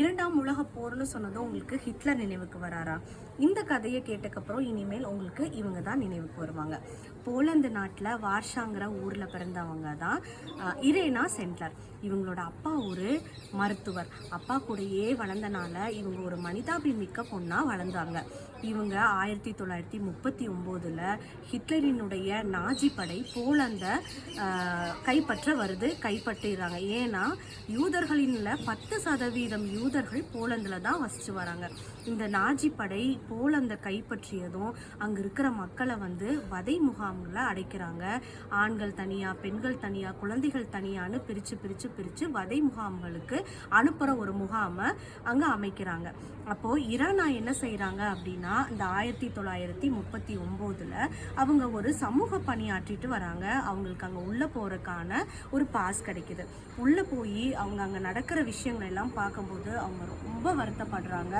இரண்டாம் உலக போர்னு சொன்னதும் உங்களுக்கு ஹிட்லர் நினைவுக்கு வராரா? இந்த கதையை கேட்டக்கப்புறம் இனிமேல் உங்களுக்கு இவங்க தான் நினைவுக்கு வருவாங்க. போலந்து நாட்டில் வார்ஷாங்கிற ஊரில் பிறந்தவங்க தான் இரேனா சென்ட்லர். இவங்களோட அப்பா ஒரு மருத்துவர். அப்பா கூடயே வளர்ந்தனால இவங்க ஒரு மனிதாபிமிக்க பொண்ணாக வளர்ந்தாங்க. இவங்க ஆயிரத்தி தொள்ளாயிரத்தி முப்பத்தி ஒம்போதில் ஹிட்லரினுடைய நாஜி படை போலந்தை கைப்பற்ற வருது கைப்பற்றிடுறாங்க. ஏன்னா யூதர்களின்ல பத்து சதவீதம் யூதர்கள் போலந்தில் தான் வசித்து வராங்க. இந்த நாஜி படை போலந்தை கைப்பற்றியதும் அங்கே இருக்கிற மக்களை வந்து வதை முகாம்களை அடைக்கிறாங்க. ஆண்கள் தனியாக பெண்கள் தனியாக குழந்தைகள் தனியான்னு பிரித்து பிரித்து பிரித்து வதை முகாம்களுக்கு அனுப்புகிற ஒரு முகாமை அங்கே அமைக்கிறாங்க. அப்போது இரானா என்ன செய்கிறாங்க அப்படின்னா இந்த ஆயிரத்தி தொள்ளாயிரத்தி முப்பத்தி ஒம்போதில் அவங்க ஒரு சமூக பணியாற்றிட்டு வராங்க. அவங்களுக்கு அங்கே உள்ளே போகிறக்கான ஒரு பாஸ் கிடைக்குது. உள்ளே போய் அவங்க அங்கே நடக்கிற விஷயங்கள் எல்லாம் பார்க்கும்போது அவங்க ரொம்ப வருத்தப்படுறாங்க.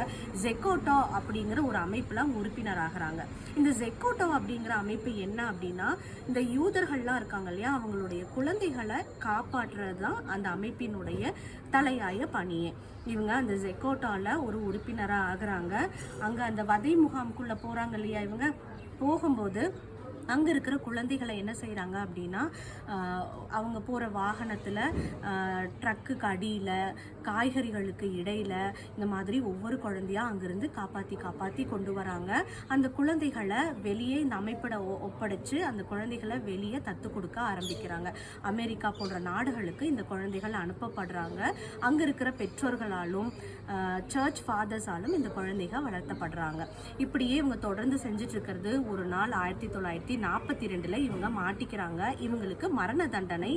ஜெக்கோட்டோ அப்படிங்கிற ஒரு அமைப்பில் அவங்க உறுப்பினர் ஆகிறாங்க. இந்த ஜெக்கோட்டோ அப்படிங்கிற அமைப்பு என்ன அப்படின்னா இந்த யூதர்கள்லாம் இருக்காங்க இல்லையா அவங்களுடைய குழந்தைகளை காப்பாற்றுறது தான் அந்த அமைப்பினுடைய தலையாய பணியே. இவங்க அந்த ஜெக்கோட்டாவில் ஒரு உறுப்பினராக ஆகுறாங்க. அங்கே அந்த வதை முகாம்குள்ளே போகிறாங்க இல்லையா இவங்க? போகும்போது அங்கே இருக்கிற குழந்தைகளை என்ன செய்கிறாங்க அப்படின்னா அவங்க போகிற வாகனத்தில் ட்ரக்குக்கு அடியில் காய்கறிகளுக்கு இடையில் இந்த மாதிரி ஒவ்வொரு குழந்தையாக அங்கேருந்து காப்பாற்றி காப்பாற்றி கொண்டு வராங்க. அந்த குழந்தைகளை வெளியே இந்த அமைப்பிட ஒ- ஒப்படைச்சு அந்த குழந்தைகளை வெளியே தத்து கொடுக்க ஆரம்பிக்கிறாங்க. அமெரிக்கா போன்ற நாடுகளுக்கு இந்த குழந்தைகள் அனுப்பப்படுறாங்க. அங்கே இருக்கிற பெற்றோர்களாலும் சர்ச் ஃபாதர்ஸாலும் இந்த குழந்தைகள் வளர்த்தப்படுறாங்க. இப்படியே இவங்க தொடர்ந்து செஞ்சிட்ருக்கிறது ஒரு நாள் ஆயிரத்தி தொள்ளாயிரத்தி நாற்பத்தி ரெண்டில் இவங்க மாட்டிக்கிறாங்க. இவங்களுக்கு மரண தண்டனை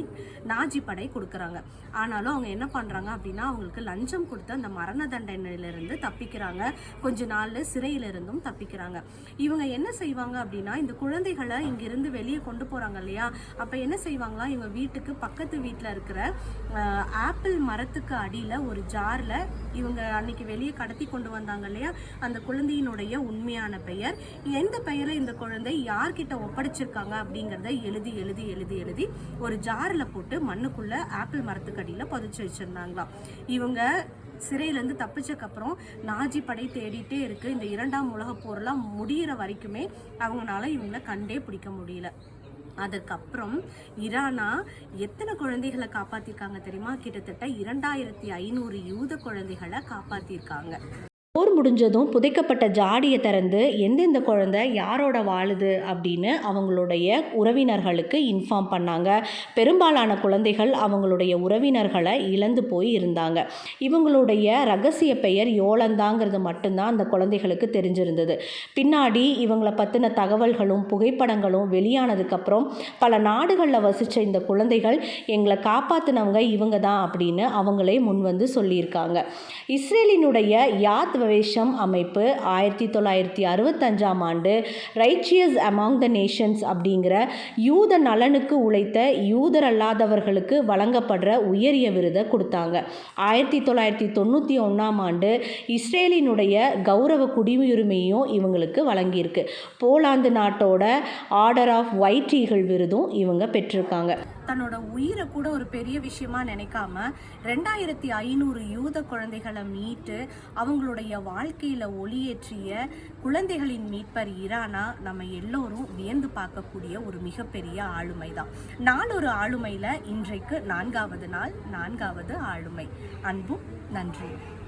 நாஜி படை கொடுக்குறாங்க. ஆனாலும் அவங்க என்ன பண்ணுறாங்க அப்படின்னா அவங்களுக்கு லஞ்சம் கொடுத்து அந்த மரண தண்டனையிலிருந்து தப்பிக்கிறாங்க. கொஞ்ச நாளில் சிறையிலிருந்தும் தப்பிக்கிறாங்க. இவங்க என்ன செய்வாங்க அப்படின்னா இந்த குழந்தைகளை இங்கிருந்து வெளியே கொண்டு போகிறாங்க இல்லையா? அப்போ என்ன செய்வாங்களா? இவங்க வீட்டுக்கு பக்கத்து வீட்டில் இருக்கிற ஆப்பிள் மரத்துக்கு அடியில் ஒரு ஜாரில் இவங்க அன்னைக்கு வெளியே கடத்தி கொண்டு வந்தாங்க இல்லையா? அந்த குழந்தையினுடைய உண்மையான பெயர். எந்த பெயரை இந்த குழந்தை? யார்கிட்ட ஒப்படைச்சிருக்காங்க அப்படிங்கிறத எழுதி எழுதி எழுதி எழுதி ஒரு ஜாரில் போட்டு மண்ணுக்குள்ளே ஆப்பிள் மரத்துக்கடியில் புதைச்சி இவங்க சிறையிலேருந்து தப்பிச்சக்கப்புறம் நாஜி படை தேடிட்டே இருக்குது இந்த இரண்டாம் உலகப் போரெலாம் முடியிற வரைக்குமே அவங்களால இவங்கள கண்டே பிடிக்க முடியல. அதற்கப்புறம் இரானா எத்தனை குழந்தைகளை காப்பாற்றிருக்காங்க தெரியுமா? கிட்டத்தட்ட இரண்டாயிரத்தி ஐநூறு யூத குழந்தைகளை காப்பாற்றியிருக்காங்க போர் முடிஞ்சதும் புதைக்கப்பட்ட ஜாடியை திறந்து எந்தெந்த குழந்தை யாரோட வாழுது அப்படின்னு அவங்களுடைய உறவினர்களுக்கு இன்ஃபார்ம் பண்ணாங்க. பெரும்பாலான குழந்தைகள் அவங்களுடைய உறவினர்களை இழந்து போய் இருந்தாங்க. இவங்களுடைய ரகசிய பெயர் யோலந்தாங்கிறது மட்டும்தான் அந்த குழந்தைகளுக்கு தெரிஞ்சிருந்தது. பின்னாடி இவங்களை பற்றின தகவல்களும் புகைப்படங்களும் வெளியானதுக்கப்புறம் பல நாடுகளில் வசித்த இந்த குழந்தைகள் எங்களை காப்பாற்றினவங்க இவங்க தான் அப்படின்னு அவங்களே முன் வந்து சொல்லியிருக்காங்க. இஸ்ரேலினுடைய யாத் வவேஷம் அமைப்பு ஆயிரத்தி தொள்ளாயிரத்தி அறுபத்தஞ்சாம் ஆண்டு ரைச்சியஸ் அமாங் த நேஷன்ஸ் அப்படிங்கிற யூத நலனுக்கு உழைத்த யூதர் அல்லாதவர்களுக்கு வழங்கப்படுற உயரிய விருதை கொடுத்தாங்க. ஆயிரத்தி தொள்ளாயிரத்தி தொண்ணூற்றி ஒன்றாம் ஆண்டு இஸ்ரேலினுடைய கௌரவ குடியுரிமையும் இவங்களுக்கு வழங்கியிருக்கு. போலாந்து நாட்டோட ஆர்டர் ஆஃப் ஒயிட் ஈகிள் விருதும் இவங்க பெற்றிருக்காங்க. தன்னோட உயிரை கூட ஒரு பெரிய விஷயமா நினைக்காம ரெண்டாயிரத்தி ஐநூறு யூத குழந்தைகளை மீட்டு அவங்களுடைய வாழ்க்கையில ஒளியேற்றிய குழந்தைகளின் மீட்பர் இரானா நம்ம எல்லோரும் வியந்து பார்க்கக்கூடிய ஒரு மிகப்பெரிய ஆளுமை தான் நாலொரு ஆளுமையில இன்றைக்கு நான்காவது நாள் நான்காவது ஆளுமை. அன்பும் நன்றியும்.